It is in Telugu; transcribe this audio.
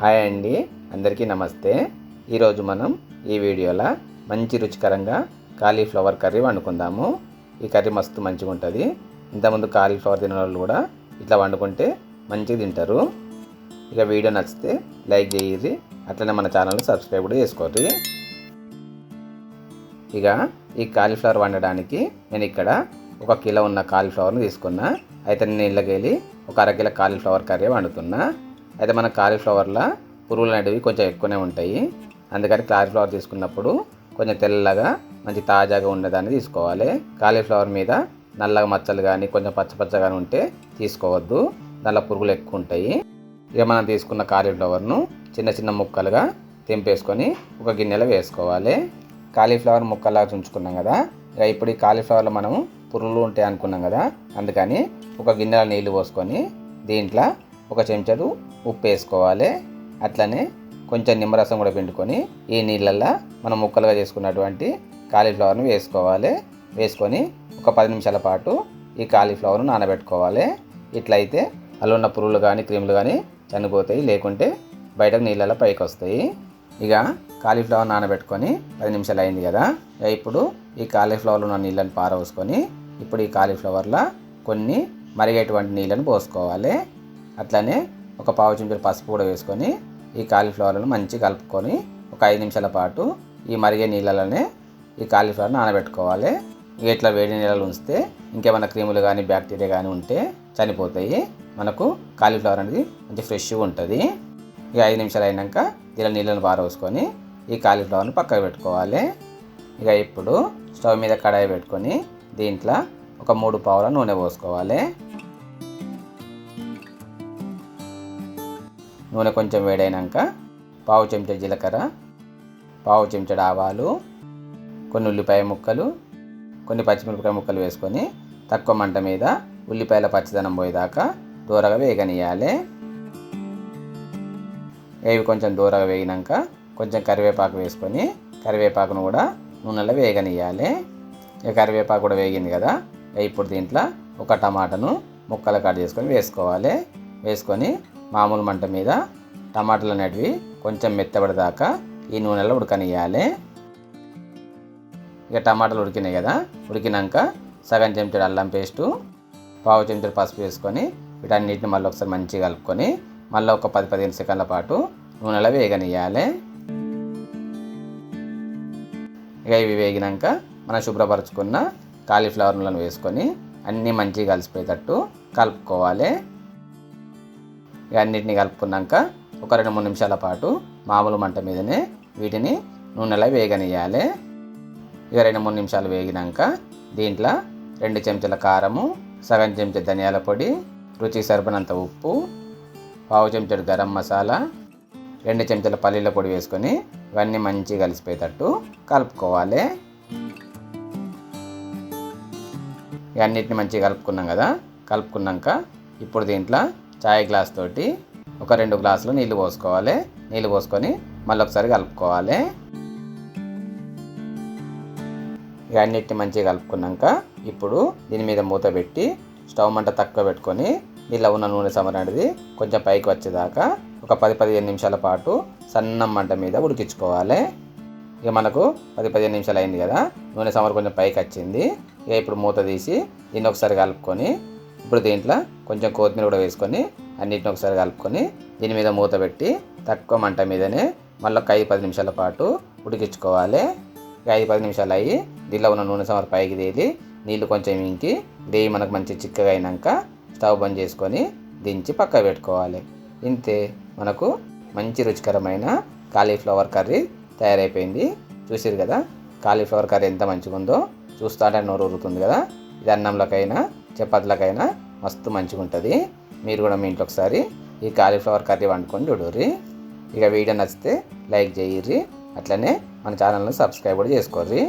హాయ్ అండి అందరికీ నమస్తే. ఈరోజు మనం ఈ వీడియోలో మంచి రుచికరంగా కాలీఫ్లవర్ కర్రీ వండుకుందాము. ఈ కర్రీ మస్తు మంచిగా ఉంటుంది. ఇంతకుముందు కాలీఫ్లవర్ తినే వాళ్ళు కూడా ఇట్లా వండుకుంటే మంచిగా తింటారు. ఇక వీడియో నచ్చితే లైక్ చేయండి అట్లనే మన ఛానల్ని సబ్స్క్రైబ్ కూడా చేసుకోండి. ఇక ఈ కాలీఫ్లవర్ వండడానికి నేను ఇక్కడ ఒక కిలో ఉన్న కాలీఫ్లవర్ని తీసుకున్నా. అయితే నేను ఇళ్ళకెళ్ళి ఒక అర కిలో కాలీఫ్లవర్ కర్రీ వండుతున్నా. అయితే మన కాలీఫ్లవర్లో పురుగులు అనేటివి కొంచెం ఎక్కువనే ఉంటాయి. అందుకని కాలీఫ్లవర్ తీసుకున్నప్పుడు కొంచెం తెల్లగా మంచి తాజాగా ఉండేదాన్ని తీసుకోవాలి. కాలీఫ్లవర్ మీద నల్లగా మచ్చలు కానీ కొంచెం పచ్చ పచ్చగానే ఉంటే తీసుకోవద్దు. దానిలో పురుగులు ఎక్కువ ఉంటాయి. ఇక మనం తీసుకున్న కాలీఫ్లవర్ను చిన్న చిన్న ముక్కలుగా తెంపేసుకొని ఒక గిన్నెలో వేసుకోవాలి. కాలీఫ్లవర్ ముక్కలాగా ఉంచుకున్నాం కదా ఇక ఇప్పుడు ఈ కాలీఫ్లవర్లో మనం పురుగులు ఉంటాయి అనుకున్నాం కదా అందుకని ఒక గిన్నెలో నీళ్ళు పోసుకొని దీంట్లో ఒక చెంచాడు ఉప్పు వేసుకోవాలి. అట్లనే కొంచెం నిమ్మరసం కూడా పిండుకొని ఈ నీళ్ళల్లో మనం ముక్కలుగా చేసుకున్నటువంటి కాలీఫ్లవర్ను వేసుకోవాలి. వేసుకొని ఒక పది నిమిషాల పాటు ఈ కాలీఫ్లవర్ను నానబెట్టుకోవాలి. ఇట్లయితే అలా ఉన్న పురుగులు కానీ క్రీములు కానీ చనిపోతాయి. లేకుంటే బయటకు నీళ్ళలో పైకి వస్తాయి ఇక కాలీఫ్లవర్ నానబెట్టుకొని పది నిమిషాలు అయింది కదా. ఇప్పుడు ఈ కాలీఫ్లవర్లో ఉన్న నీళ్ళని పారవసుకొని ఇప్పుడు ఈ కాలీఫ్లవర్లో కొన్ని మరిగేటువంటి నీళ్ళని పోసుకోవాలి. అట్లనే ఒక పావు చెంచాడు పసుపు కూడా వేసుకొని ఈ కాలీఫ్లవర్ను మంచిగా కలుపుకొని ఒక ఐదు నిమిషాల పాటు ఈ మరిగే నీళ్ళలోనే ఈ కాలీఫ్లవర్ నానబెట్టుకోవాలి. ఇక ఇట్లా వేడి నీళ్ళలో ఉంచితే ఇంకేమైనా క్రీములు కానీ బ్యాక్టీరియా కానీ ఉంటే చనిపోతాయి. మనకు కాలీఫ్లవర్ అనేది మంచి ఫ్రెష్గా ఉంటుంది. ఇక ఐదు నిమిషాలు అయినాక ఇలా నీళ్ళని పారవేసుకొని ఈ కాలీఫ్లవర్ని పక్కకు పెట్టుకోవాలి. ఇక ఇప్పుడు స్టవ్ మీద కడాయి పెట్టుకొని దీంట్లో ఒక మూడు పావుల నూనె పోసుకోవాలి. నూనె కొంచెం వేడైనాక పావు చెంచా జీలకర్ర పావు చెంచాడు ఆవాలు కొన్ని ఉల్లిపాయ ముక్కలు కొన్ని పచ్చిమిరపకాయ ముక్కలు వేసుకొని తక్కువ మంట మీద ఉల్లిపాయల పచ్చదనం పోయేదాకా దూరగా వేగనియాలి ఇవి కొంచెం దూరగా వేగినాక కొంచెం కరివేపాకు వేసుకొని కరివేపాకును కూడా నూనెలో వేగనియాలి ఇక కరివేపాకు కూడా వేగింది కదా ఇప్పుడు దీంట్లో ఒక టమాటాను ముక్కలు కట్ చేసుకొని వేసుకోవాలి. వేసుకొని మామూలు మంట మీద టమాటాలు అనేటివి కొంచెం మెత్తబడిదాకా ఈ నూనెలో ఉడకనియాలి ఇక టమాటాలు ఉడికినాయి కదా ఉడికినాక సగం చెంచాడు అల్లం పేస్టు పావు చెంచాడు పసుపు వేసుకొని వీటన్నిటిని మళ్ళీ ఒకసారి మంచిగా కలుపుకొని మళ్ళీ ఒక పది పదిహేను సెకండ్ల పాటు నూనెలో వేగనియాలి ఇక ఇవి వేగినాక మనం శుభ్రపరచుకున్న కాలీఫ్లవర్లను వేసుకొని అన్నీ మంచిగా కలిసిపోయేటట్టు కలుపుకోవాలి. అన్నిటిని కలుపుకున్నాక ఒక రెండు మూడు నిమిషాల పాటు మామూలు మంట మీదనే వీటిని నూనెలో వేగనియాలి ఇక రెండు మూడు నిమిషాలు వేగినాక దీంట్లో రెండు చెంచాల కారము సగం చెంచా ధనియాల పొడి రుచికి సరిపడినంత ఉప్పు పావు చెంచాడు గరం మసాలా రెండు చెంచాల పల్లీల పొడి వేసుకొని ఇవన్నీ మంచిగా కలిసిపోయేటట్టు కలుపుకోవాలి. ఇవన్నిటిని మంచిగా కలుపుకున్నాం కదా కలుపుకున్నాక ఇప్పుడు దీంట్లో చాయ్ గ్లాస్ తోటి ఒక రెండు గ్లాసులు నీళ్ళు పోసుకోవాలి. నీళ్ళు పోసుకొని మళ్ళీ ఒకసారి కలుపుకోవాలి. ఇక అన్నిటిని మంచిగా కలుపుకున్నాక ఇప్పుడు దీని మీద మూత పెట్టి స్టవ్ మంట తక్కువ పెట్టుకొని దీనిలో ఉన్న నూనె సమర అనేది కొంచెం పైకి వచ్చేదాకా ఒక పది పదిహేను నిమిషాల పాటు సన్నం మంట మీద ఉడికించుకోవాలి. ఇక మనకు పది పదిహేను నిమిషాలు అయింది కదా నూనె సమర కొంచెం పైకి వచ్చింది. ఇక ఇప్పుడు మూత తీసి దీన్ని ఒకసారి కలుపుకొని ఇప్పుడు దీంట్లో కొంచెం కొత్తిమీర కూడా వేసుకొని అన్నిటిని ఒకసారి కలుపుకొని దీని మీద మూత పెట్టి తక్కువ మంట మీదనే మళ్ళీ ఒక ఐదు పది నిమిషాల పాటు ఉడికించుకోవాలి. ఐదు పది నిమిషాలు అయ్యి దీనిలో ఉన్న నూనె సమర పైకి తేలి నీళ్ళు కొంచెం ఇంకి దేవి మనకు మంచి చిక్కగా అయినాక స్టవ్ బంద్ చేసుకొని దించి పక్క పెట్టుకోవాలి. ఇంతే మనకు మంచి రుచికరమైన కాలీఫ్లవర్ కర్రీ తయారైపోయింది. చూసారు కదా కాలీఫ్లవర్ కర్రీ ఎంత మంచిగా ఉందో చూస్తుంటే నోరు ఊరుతుంది కదా. ఇది అన్నంలోకైనా చపాతీలకైనా మస్తు మంచిగా ఉంటుంది మీరు కూడా మీ ఇంట్లో ఒకసారి ఈ కాలీఫ్లవర్ కర్రీ వండుకొని చూడుర్రి. ఇక వీడియో నచ్చితే లైక్ చేయర్రి. అట్లనే మన ఛానల్ని సబ్స్క్రైబ్ కూడా చేసుకోర్రి.